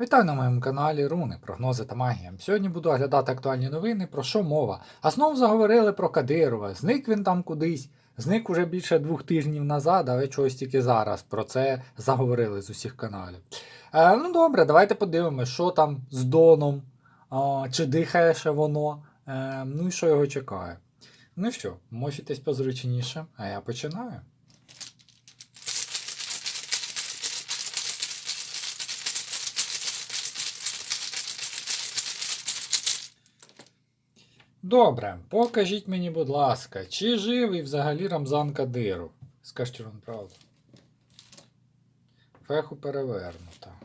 Вітаю на моєму каналі Руни, прогнози та магія. Сьогодні буду оглядати актуальні новини, про що мова. А знову заговорили про Кадирова. Зник він там кудись, зник уже більше двох тижнів назад, але чогось тільки зараз про це заговорили з усіх каналів. Е, ну добре, давайте подивимося, що там з Доном, а, чи дихає ще воно, е, ну і що його чекає. Ну що, мочитесь позручніше, а я починаю. Добре, покажіть мені, будь ласка, чи живий взагалі Рамзан Кадиров? Скажіть вам правду. Феху перевернута.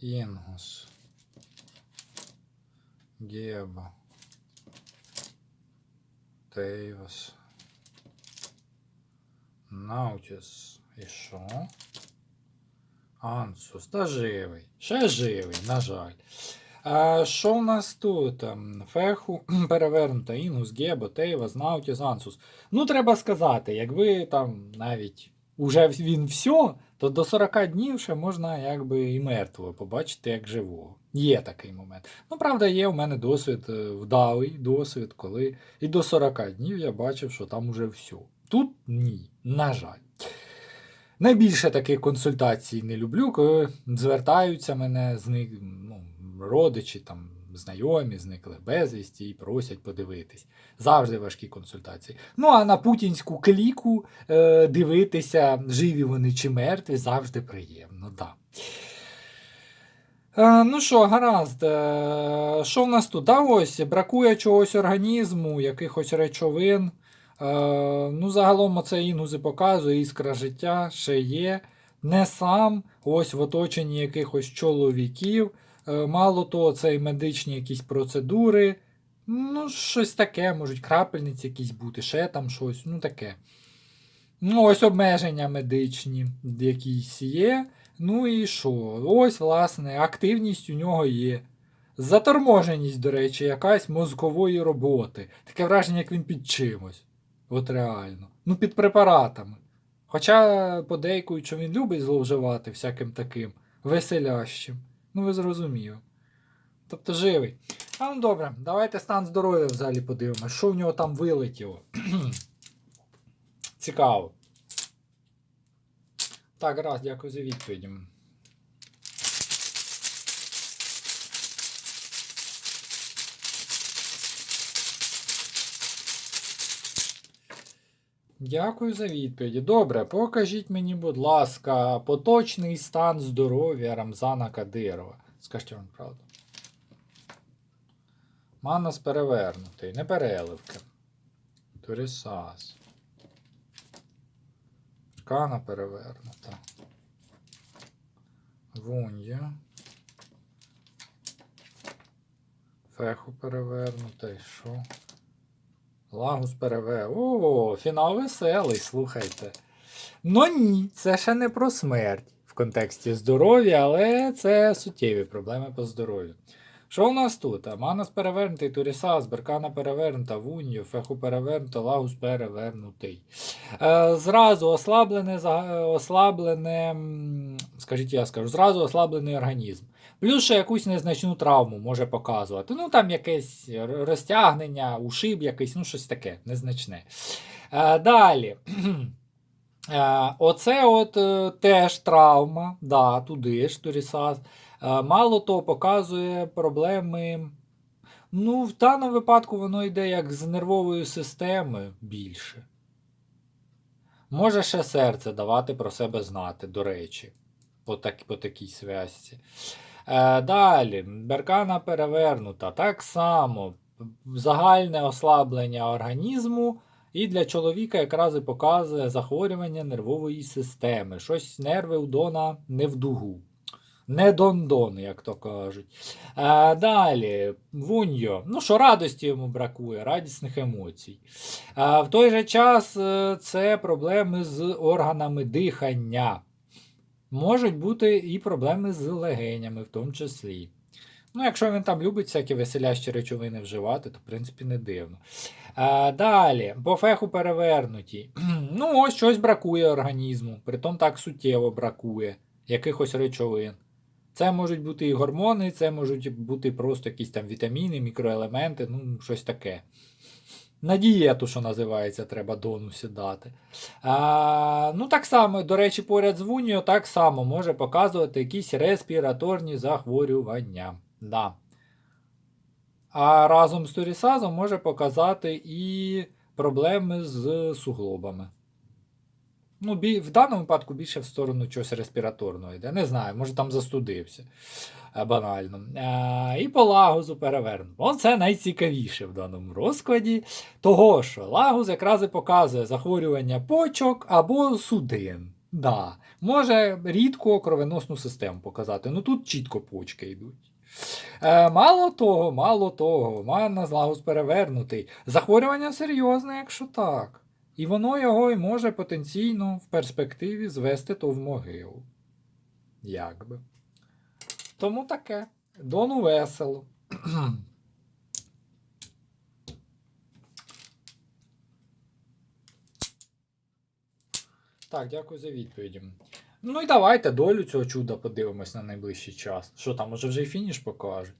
Інгус. Геба. Тейвас. Наутіс. І що? Ансус. Та живий. Ще живий, на жаль. А що в нас тут? Феху перевернута, Інгус, Гебо, Тейва, Наутіс, Ансус. Ну, треба сказати, якби там навіть уже він все, то до 40 днів ще можна якби і мертвого побачити як живого. Є такий момент. Ну, правда, є у мене досвід е, вдалий досвід, коли і до 40 днів я бачив, що там уже все. Тут ні, на жаль. Найбільше таких консультацій не люблю, коли звертаються мене з них, ну, родичі, там, знайомі, зникли безвісті і просять подивитись. Завжди важкі консультації. Ну а на путінську кліку е, дивитися, живі вони чи мертві, завжди приємно. Да. Е, ну що, гаразд. Е, що в нас тут? Да, ось бракує чогось організму, якихось речовин. Е, ну, загалом оце інгузи показує, іскра життя ще є. Не сам, ось в оточенні якихось чоловіків. Е, Мало того, це і медичні якісь процедури. Ну, щось таке, можуть крапельниці якісь бути, ще там щось, ну таке. Ну, ось обмеження медичні якісь є. Ну і що? Ось, власне, активність у нього є. Заторможеність, до речі, якась мозкової роботи. Таке враження, як він під чимось. От реально. Ну, під препаратами. Хоча подейкують, що він любить зловживати всяким таким веселящим. Ну, ви зрозуміли. Тобто живий. А ну добре, давайте стан здоров'я взагалі подивимося. Що в нього там вилетіло? Цікаво. Так, раз, дякую за відповіді. Дякую за відповіді. Добре, покажіть мені, будь ласка, поточний стан здоров'я Рамзана Кадирова. Скажіть вам правду. Манас перевернутий, не переливки. Турісас. Шкана перевернута. Вунья. Феху перевернута. І що? Лагус переве. О, фінал веселий, слухайте. Ну ні, це ще не про смерть в контексті здоров'я, але це суттєві проблеми по здоров'ю. Що у нас тут? Манас перевернутий, Турісас, Беркана перевернута, Вунью, Феху перевернута, Лагус перевернутий. Е, зразу ослаблене, ослаблене, скажіть, я скажу, зразу ослаблений організм. Плюс ще якусь незначну травму може показувати. Ну, там якесь розтягнення, ушиб якийсь, ну щось таке, незначне. Е, далі. Е, оце от е, теж травма, да, туди ж, Турісас. Е, мало того, показує проблеми. Ну, в даному випадку воно йде як з нервовою системою більше. Може ще серце давати про себе знати, до речі, по, так, по такій зв'язці. Е, далі, беркана перевернута. Так само загальне ослаблення організму. І для чоловіка якраз і показує захворювання нервової системи. Щось нерви у Дона не в дугу. Не дон-дон, як то кажуть. А, далі, Вуньо. Ну що, радості йому бракує, радісних емоцій. А, в той же час е, це проблеми з органами дихання. Можуть бути і проблеми з легенями, в тому числі. Ну, якщо він там любить всякі веселящі речовини вживати, то в принципі не дивно. А, далі, по феху перевернуті. ну, ось щось бракує організму, притом так суттєво бракує якихось речовин. Це можуть бути і гормони, це можуть бути просто якісь там вітаміни, мікроелементи, ну, щось таке. На дієту, що називається, треба дону сідати. А, ну, так само, до речі, поряд з вуніо так само може показувати якісь респіраторні захворювання. Да. А разом з турісазом може показати і проблеми з суглобами. Ну, в даному випадку більше в сторону чогось респіраторного йде. Не знаю, може там застудився. Е, Банально. А, і по лагузу перевернуто. Оце найцікавіше в даному розкладі. Того, що лагуз якраз і показує захворювання почок або судин. Да. Може рідко кровеносну систему показати. Ну тут чітко почки йдуть. Е, мало того, мало того, мана лагуз перевернутий. Захворювання серйозне, якщо так. І воно його і може потенційно в перспективі звести то в могилу. Якби. Тому таке. Дону весело. Так, дякую за відповіді. Ну і давайте долю цього чуда подивимось на найближчий час. Що там, може вже і фініш покажуть?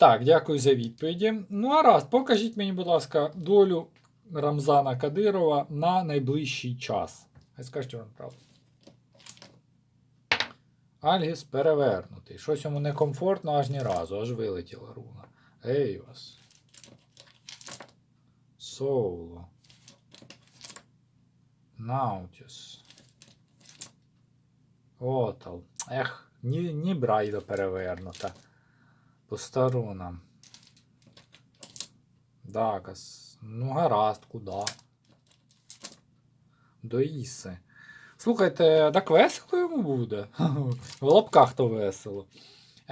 Так, дякую за відповіді. Ну, а раз, покажіть мені, будь ласка, долю Рамзана Кадирова на найближчий час. Хай скажіть вам правду. Альгіс перевернутий. Щось йому некомфортно аж ні разу, аж вилетіла руна. Ейвас. Соуло. Наутіс. Отал. Ех, ні, ні Брайда перевернута. По сторонам. Дагас. Ну, гаразд, куди? До Іси. Слухайте, так весело йому буде. В лапках то весело.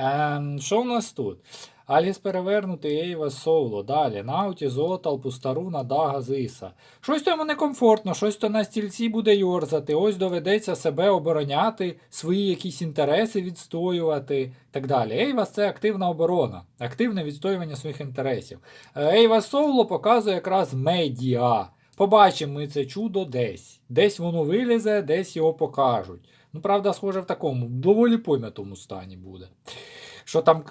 Ем, що в нас тут? Аліс перевернутий, Ейва Соло. Далі. Науті, Зотал, Пустаруна, Дага, Зиса. Щось то йому некомфортно, щось то на стільці буде йорзати. Ось доведеться себе обороняти, свої якісь інтереси відстоювати так далі. Ейвас це активна оборона, активне відстоювання своїх інтересів. Ейва Соло показує якраз медіа. Побачимо ми це чудо десь. Десь воно вилізе, десь його покажуть. Ну, правда, схоже в такому доволі пом'ятому стані буде. Що там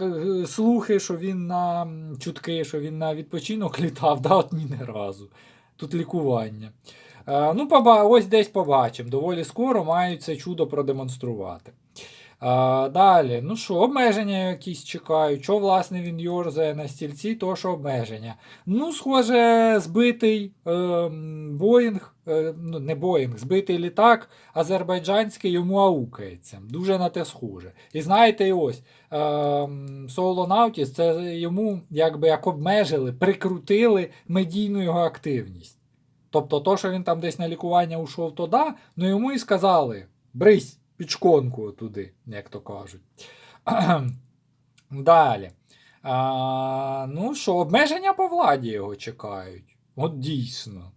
слухи, що він на чутки, що він на відпочинок літав, да, от ні не разу. Тут лікування. Е, ну, ось десь побачимо. Доволі скоро мають це чудо продемонструвати. А, далі, ну що, обмеження якісь чекають. Що, власне, він йорзає на стільці, то що обмеження. Ну, схоже, збитий е, Боїнг, е, ну, не Боїнг, збитий літак азербайджанський йому аукається. Дуже на те схоже. І знаєте, і ось е, м, Соло Наутіс, це йому якби як обмежили, прикрутили медійну його активність. Тобто, то, що він там десь на лікування ушов, то да, ну йому і сказали: брись під шконку туди, як то кажуть. Далі. А, ну що, обмеження по владі його чекають. От дійсно.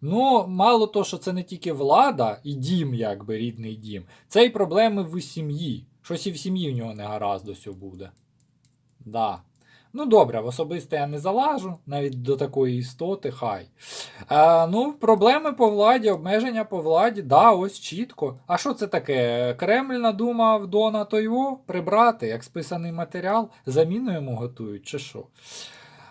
Ну, мало то, що це не тільки влада і дім, якби рідний дім, це й проблеми в сім'ї. Щось і в сім'ї в нього не гаразд ось буде. Да. Ну, добре, в особисте я не залажу, навіть до такої істоти, хай. А, ну, проблеми по владі, обмеження по владі, да, ось чітко. А що це таке? Кремль надумав Дона Тойво прибрати, як списаний матеріал, заміну йому готують, чи що?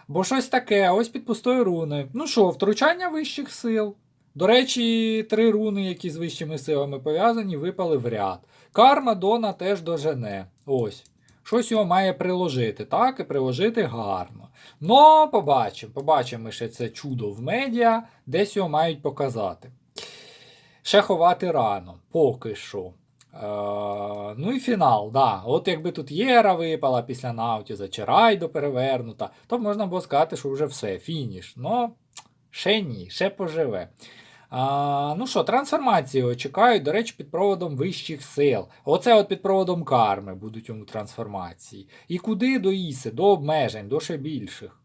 Бо щось таке, ось під пустою руною. Ну що, втручання вищих сил. До речі, три руни, які з вищими силами пов'язані, випали в ряд. Карма Дона теж дожене. Ось. Щось його має приложити, так, і приложити гарно. Ну, побачимо, побачимо ще це чудо в медіа, десь його мають показати. Ще ховати рано, поки що. Е, ну і фінал, да. От якби тут Єра випала після Наутіза, чи Райдо перевернута, то можна було сказати, що вже все, фініш. Ну, ще ні, ще поживе. А, ну що, трансформації чекають, до речі, під проводом вищих сил. Оце от під проводом карми будуть йому трансформації. І куди до Іси, до обмежень, до ще більших.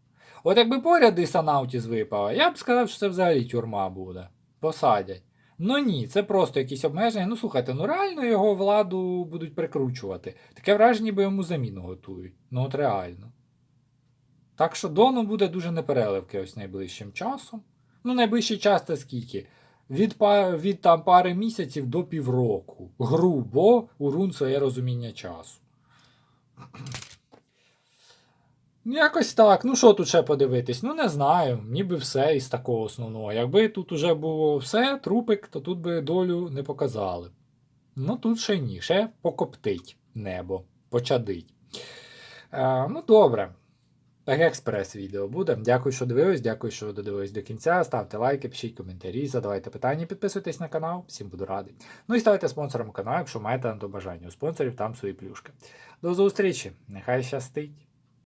От якби поряд Іса Наутіс випала, я б сказав, що це взагалі тюрма буде. Посадять. Ну ні, це просто якісь обмеження. Ну слухайте, ну реально його владу будуть прикручувати. Таке враження, ніби йому заміну готують. Ну от реально. Так що Дону буде дуже непереливки ось найближчим часом. Ну, найближчий час це скільки? Від, від там пари місяців до півроку. Грубо у рун своє розуміння часу. Ну, якось так. Ну, що тут ще подивитись? Ну, не знаю. Ніби все із такого основного. Якби тут уже було все, трупик, то тут би долю не показали. Ну, тут ще ні, ще покоптить небо, почадить. Е, ну, добре. Експрес відео буде. Дякую, що дивились, дякую, що додивились до кінця. Ставте лайки, пишіть коментарі, задавайте питання, підписуйтесь на канал, всім буду радий. Ну і ставайте спонсором каналу, якщо маєте на то бажання. У спонсорів там свої плюшки. До зустрічі! Нехай щастить!